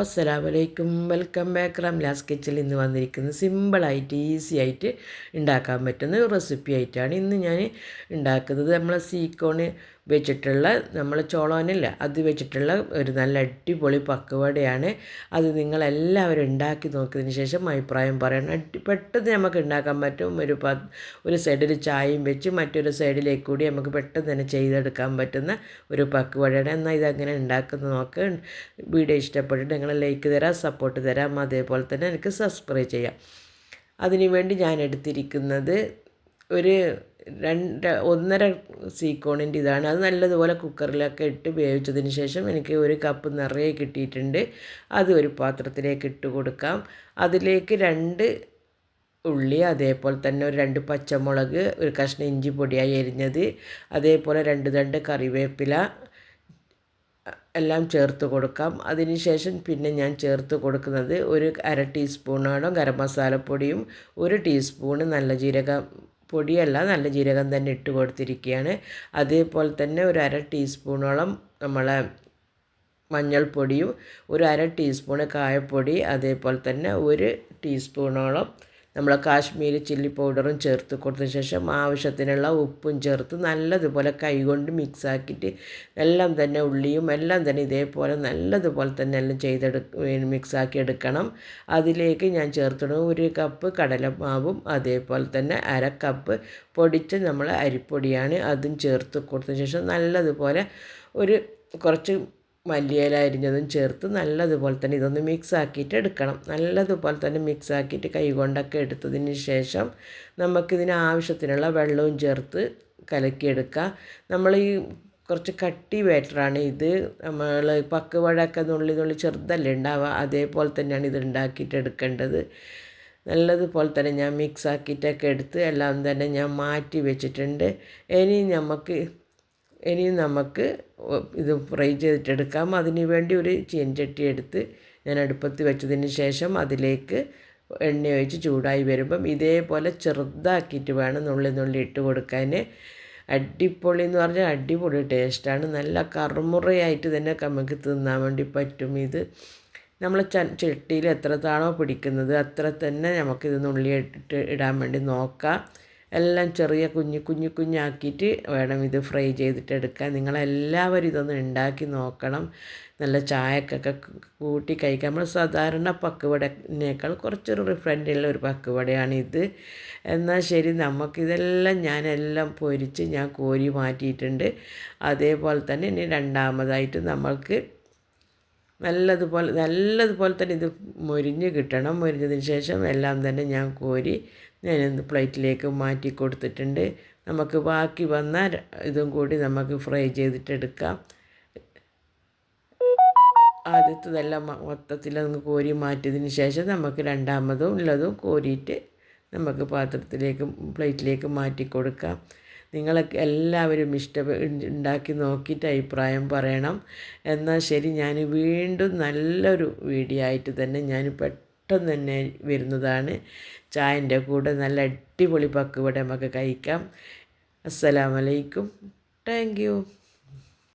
അസ്സലാമലൈക്കും. Welcome back Ramla's കിച്ചിൽ ഇന്ന് വന്നിരിക്കുന്നത് സിമ്പിളായിട്ട് ഈസി ആയിട്ട് ഉണ്ടാക്കാൻ പറ്റുന്ന റെസിപ്പി ആയിട്ടാണ് ഇന്ന് ഞാൻ ഉണ്ടാക്കുന്നത്. നമ്മളെ സീക്കോണ് വെച്ചിട്ടുള്ള നമ്മൾ ചോളോനില്ല. അത് വെച്ചിട്ടുള്ള ഒരു നല്ല അടിപൊളി പക്കുവടയാണ്. അത് നിങ്ങളെല്ലാവരും ഉണ്ടാക്കി നോക്കിയതിന് ശേഷം അഭിപ്രായം പറയണം. അടി പെട്ടെന്ന് നമുക്ക് ഉണ്ടാക്കാൻ പറ്റും. ഒരു പ ഒരു സൈഡിൽ ചായയും വെച്ച് മറ്റൊരു സൈഡിലേക്ക് കൂടി നമുക്ക് പെട്ടെന്ന് തന്നെ ചെയ്തെടുക്കാൻ പറ്റുന്ന ഒരു പക്കുവടയാണ്. എന്നാൽ ഇതങ്ങനെ ഉണ്ടാക്കുന്ന നോക്ക്. വീഡിയോ ഇഷ്ടപ്പെട്ടിട്ട് നിങ്ങൾ ലൈക്ക് തരാം സപ്പോർട്ട് തരാം. അതേപോലെ തന്നെ എനിക്ക് സബ്സ്ക്രൈബ് ചെയ്യാം. അതിനുവേണ്ടി ഞാൻ എടുത്തിരിക്കുന്നത് ഒരു രണ്ട് ഒന്നര സീക്കോണിന്റെ ഇതാണ്. അത് നല്ലതുപോലെ കുക്കറിലൊക്കെ ഇട്ട് വേവിച്ചതിന് ശേഷം എനിക്ക് ഒരു കപ്പ് നിറയെ കിട്ടിയിട്ടുണ്ട്. അത് ഒരു പാത്രത്തിലേക്ക് ഇട്ട് കൊടുക്കാം. അതിലേക്ക് രണ്ട് ഉള്ളി അതേപോലെ തന്നെ ഒരു രണ്ട് പച്ചമുളക് ഒരു കഷ്ണം ഇഞ്ചി പൊടിയായി എരിഞ്ഞത് അതേപോലെ രണ്ട് രണ്ട് കറിവേപ്പില എല്ലാം ചേർത്ത് കൊടുക്കാം. അതിനുശേഷം പിന്നെ ഞാൻ ചേർത്ത് കൊടുക്കുന്നത് ഒരു അര ടീസ്പൂണോളം ഗരം മസാലപ്പൊടിയും ഒരു ടീസ്പൂണ് നല്ല ജീരകം പൊടിയല്ല നല്ല ജീരകം തന്നെ ഇട്ട് കൊടുത്തിരിക്കുകയാണ് അതേപോലെ തന്നെ ഒരു അര ടീസ്പൂണോളം നമ്മളെ മഞ്ഞൾപ്പൊടിയും ഒരു അര ടീസ്പൂണ് കായപ്പൊടി അതേപോലെ തന്നെ ഒരു ടീസ്പൂണോളം നമ്മൾ കാശ്മീരി ചില്ലി പൗഡറും ചേർത്ത് കൊടുത്ത ശേഷം ആവശ്യത്തിനുള്ള ഉപ്പും ചേർത്ത് നല്ലതുപോലെ കൈകൊണ്ട് മിക്സാക്കിയിട്ട് എല്ലാം തന്നെ ഉള്ളിയും എല്ലാം തന്നെ ഇതേപോലെ നല്ലതുപോലെ തന്നെ എല്ലാം ചെയ്തെടു മിക്സാക്കി എടുക്കണം. അതിലേക്ക് ഞാൻ ചേർത്തിടും. ഒരു കപ്പ് കടലമാവും അതേപോലെ തന്നെ അര കപ്പ് പൊടിച്ച നമ്മൾ അരിപ്പൊടിയാണ്. അതും ചേർത്ത് കൊടുത്ത ശേഷം നല്ലതുപോലെ ഒരു കുറച്ച് മല്ലിയില അരിഞ്ഞതും ചേർത്ത് നല്ലതുപോലെ തന്നെ ഇതൊന്ന് മിക്സ് ആക്കിയിട്ട് എടുക്കണം. നല്ലതുപോലെ തന്നെ മിക്സ് ആക്കിയിട്ട് കൈകൊണ്ടൊക്കെ എടുത്തതിന് ശേഷം നമുക്കിതിന് ആവശ്യത്തിനുള്ള വെള്ളവും ചേർത്ത് കലക്കിയെടുക്കുക. നമ്മൾ ഈ കുറച്ച് കട്ടി ബാറ്ററാണ് ഇത്. നമ്മൾ പക്കുവടയൊക്കെ നുള്ളി നുള്ളി ചെറുതല്ലേ ഉണ്ടാവുക അതേപോലെ തന്നെയാണ് ഇത് ഉണ്ടാക്കിയിട്ട് എടുക്കേണ്ടത്. നല്ലതുപോലെ തന്നെ ഞാൻ മിക്സ് ആക്കിയിട്ടൊക്കെ എടുത്ത് എല്ലാം തന്നെ ഞാൻ മാറ്റി വെച്ചിട്ടുണ്ട്. ഇനി നമുക്ക് ഇനി നമുക്ക് ഇത് ഫ്രൈ ചെയ്തിട്ടെടുക്കാം. അതിന് വേണ്ടി ഒരു ചീൻചട്ടി എടുത്ത് ഞാൻ അടുപ്പത്ത് വെച്ചതിന് ശേഷം അതിലേക്ക് എണ്ണ ഒഴിച്ച് ചൂടായി വരുമ്പം ഇതേപോലെ ചെറുതാക്കിയിട്ട് വേണം നുള്ളി നുള്ളി ഇട്ട് കൊടുക്കാൻ. അടിപൊളി എന്ന് പറഞ്ഞാൽ അടിപൊളി ടേസ്റ്റാണ്. നല്ല കറുമുറയായിട്ട് തന്നെ നമുക്ക് തിന്നാൻ വേണ്ടി പറ്റും ഇത്. നമ്മൾ ച ചട്ടിയിൽ എത്രത്താണോ പിടിക്കുന്നത് അത്ര തന്നെ നമുക്കിത് നുള്ളി ഇട്ടിട്ട് ഇടാൻ വേണ്ടി നോക്കാം. എല്ലാം ചെറിയ കുഞ്ഞു കുഞ്ഞു കുഞ്ഞാക്കിയിട്ട് വേണം ഇത് ഫ്രൈ ചെയ്തിട്ടെടുക്കാൻ നിങ്ങളെല്ലാവരും ഇതൊന്ന് ഉണ്ടാക്കി നോക്കണം. നല്ല ചായക്കൊക്കെ കൂട്ടി കഴിക്കാം നമ്മൾ സാധാരണ പക്കുവടനേക്കാൾ കുറച്ചൊരു റിഫ്രണ്ടിലുള്ള ഒരു പക്കുവടയാണ് ഇത്. എന്നാൽ ശരി നമുക്കിതെല്ലാം ഞാനെല്ലാം പൊരിച്ച് ഞാൻ കോരി മാറ്റിയിട്ടുണ്ട്. അതേപോലെ തന്നെ ഇനി രണ്ടാമതായിട്ട് നമ്മൾക്ക് നല്ലതുപോലെ നല്ലതുപോലെ തന്നെ ഇത് മൊരിഞ്ഞ് കിട്ടണം. മൊരിഞ്ഞതിന് ശേഷം എല്ലാം തന്നെ ഞാൻ കോരി ഞാനൊന്ന് പ്ലേറ്റിലേക്ക് മാറ്റി കൊടുത്തിട്ടുണ്ട്. നമുക്ക് ബാക്കി വന്ന ഇതും കൂടി നമുക്ക് ഫ്രൈ ചെയ്തിട്ടെടുക്കാം ആദ്യത്തതെല്ലാം മൊത്തത്തിൽ അങ്ങ് കോരി മാറ്റിയതിന് ശേഷം നമുക്ക് രണ്ടാമതും ഉള്ളതും കോരിയിട്ട് നമുക്ക് പാത്രത്തിലേക്ക് പ്ലേറ്റിലേക്ക് മാറ്റി കൊടുക്കാം. നിങ്ങളൊക്കെ എല്ലാവരും ഇഷ്ട ഉണ്ടാക്കി നോക്കിയിട്ട് അഭിപ്രായം പറയണം. എന്നാൽ ശരി ഞാൻ വീണ്ടും നല്ലൊരു വീഡിയോ ആയിട്ട് തന്നെ ഞാൻ പെട്ടെന്ന് തന്നെ വരുന്നതാണ്. ചായന്റെ കൂടെ നല്ല അടിപൊളി പക്കുവട നമുക്ക് കഴിക്കാം. അസ്സലാമലൈക്കും. Thank you.